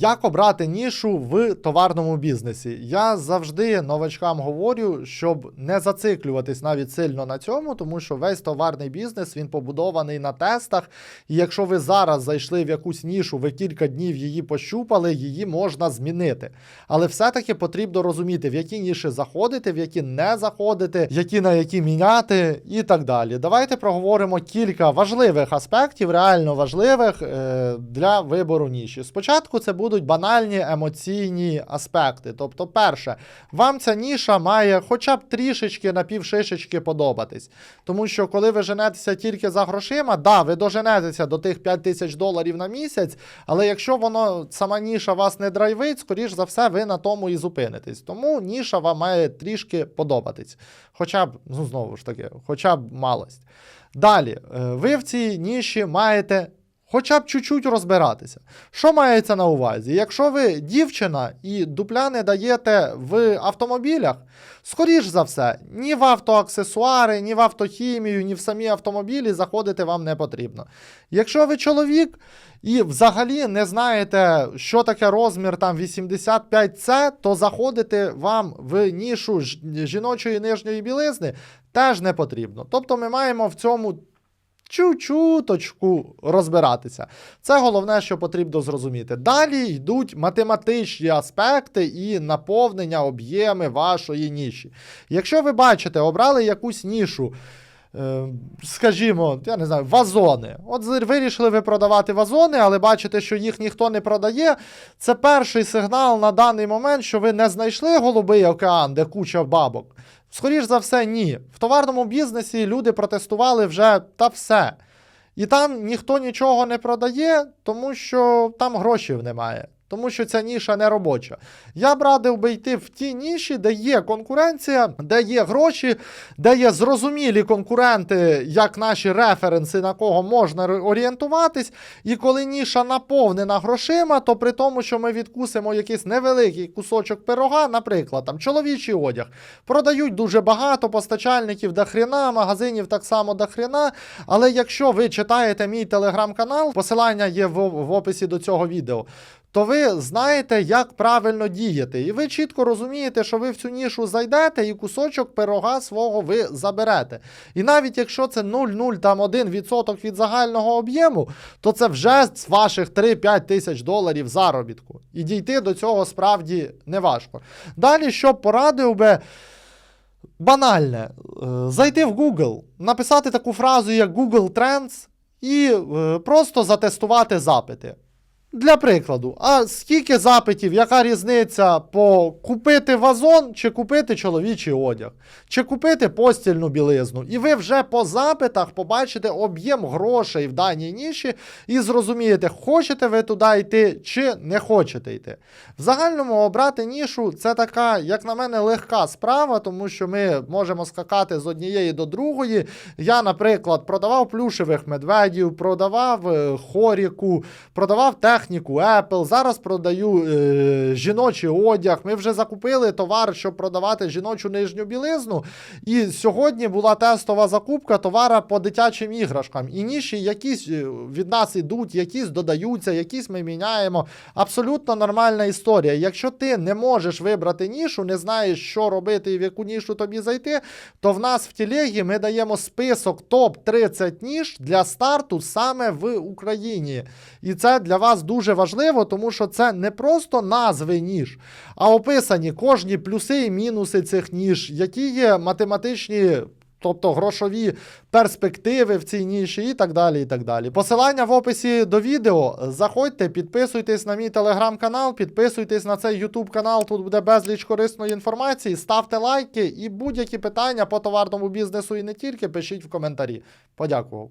Як обрати нішу в товарному бізнесі? Я завжди новачкам говорю, щоб не зациклюватись навіть сильно на цьому, тому що весь товарний бізнес він побудований на тестах. І якщо ви зараз зайшли в якусь нішу, ви кілька днів її пощупали, її можна змінити. Але все-таки потрібно розуміти, в які ніші заходити, в які не заходити, які на які міняти і так далі. Давайте проговоримо кілька важливих аспектів, реально важливих е, для вибору ніші. Спочатку це будуть банальні емоційні аспекти. Тобто, перше, вам ця ніша має хоча б трішечки на півшишечки подобатись. Тому що коли ви женетеся тільки за грошима, да, ви доженетеся до тих 5 тисяч доларів на місяць, але якщо воно сама ніша вас не драйвить, скоріш за все, ви на тому і зупинитесь. Тому ніша вам має трішки подобатись. Хоча б, ну знову ж таки, хоча б малость. Далі, е, ви в цій ніші маєте хоча б чуть-чуть розбиратися. Що мається на увазі? Якщо ви дівчина і дупля не даєте в автомобілях, скоріш за все, ні в автоаксесуари, ні в автохімію, ні в самі автомобілі заходити вам не потрібно. Якщо ви чоловік і взагалі не знаєте, що таке розмір там 85C, то заходити вам в нішу жіночої нижньої білизни теж не потрібно. Тобто ми маємо в цьому чу-чуточку розбиратися. Це головне, що потрібно зрозуміти. Далі йдуть математичні аспекти і наповнення об'єми вашої ніші. Якщо ви бачите, обрали якусь нішу. Е, Скажімо, я не знаю, вазони. От вирішили ви продавати вазони, але бачите, що їх ніхто не продає. Це перший сигнал на даний момент, що ви не знайшли голубий океан, де куча бабок. Скоріш за все, ні. В товарному бізнесі люди протестували вже та все. І там ніхто нічого не продає, тому що там грошей немає. Тому що ця ніша не робоча. Я б радив би йти в ті ніші, де є конкуренція, де є гроші, де є зрозумілі конкуренти, як наші референси, на кого можна орієнтуватись. І коли ніша наповнена грошима, то при тому, що ми відкусимо якийсь невеликий кусочок пирога, наприклад, там чоловічий одяг, продають дуже багато постачальників до хрена, магазинів так само до хрена. Але якщо ви читаєте мій телеграм-канал, посилання є в, в описі до цього відео. То ви знаєте, як правильно діяти, і ви чітко розумієте, що ви в цю нішу зайдете і кусочок пирога свого ви заберете. І навіть якщо це 0,01% від загального об'єму, то це вже з ваших 3-5 тисяч доларів заробітку. І дійти до цього справді не важко. Далі, що порадив би. Банальне, е, зайти в Google, написати таку фразу, як Google Trends, і е, просто затестувати запити. Для прикладу, а скільки запитів, яка різниця по купити вазон чи купити чоловічий одяг, чи купити постільну білизну. І ви вже по запитах побачите об'єм грошей в даній ніші і зрозумієте, хочете ви туди йти чи не хочете йти. В загальному обрати нішу це така, як на мене, легка справа, тому що ми можемо скакати з однієї до другої. Я, наприклад, продавав плюшевих медведів, продавав е, хоріку, продавав техніку Apple, зараз продаю е, жіночий одяг. Ми вже закупили товар, щоб продавати жіночу нижню білизну. І сьогодні була тестова закупка товара по дитячим іграшкам. І ніші якісь е, від нас ідуть, якісь додаються, якісь ми міняємо. Абсолютно нормальна історія. Якщо ти не можеш вибрати нішу, не знаєш, що робити і в яку нішу тобі зайти, то в нас в телегі ми даємо список топ-30 ніш для старту саме в Україні. І це для вас дуже важливо, тому що це не просто назви ніж, а описані кожні плюси і мінуси цих ніж, які є математичні. Тобто грошові перспективи в цій ніші і так далі. і так далі. Посилання в описі до відео. Заходьте, підписуйтесь на мій телеграм-канал, підписуйтесь на цей ютуб канал. Тут буде безліч корисної інформації. Ставте лайки і будь-які питання по товарному бізнесу і не тільки пишіть в коментарі. Подякував.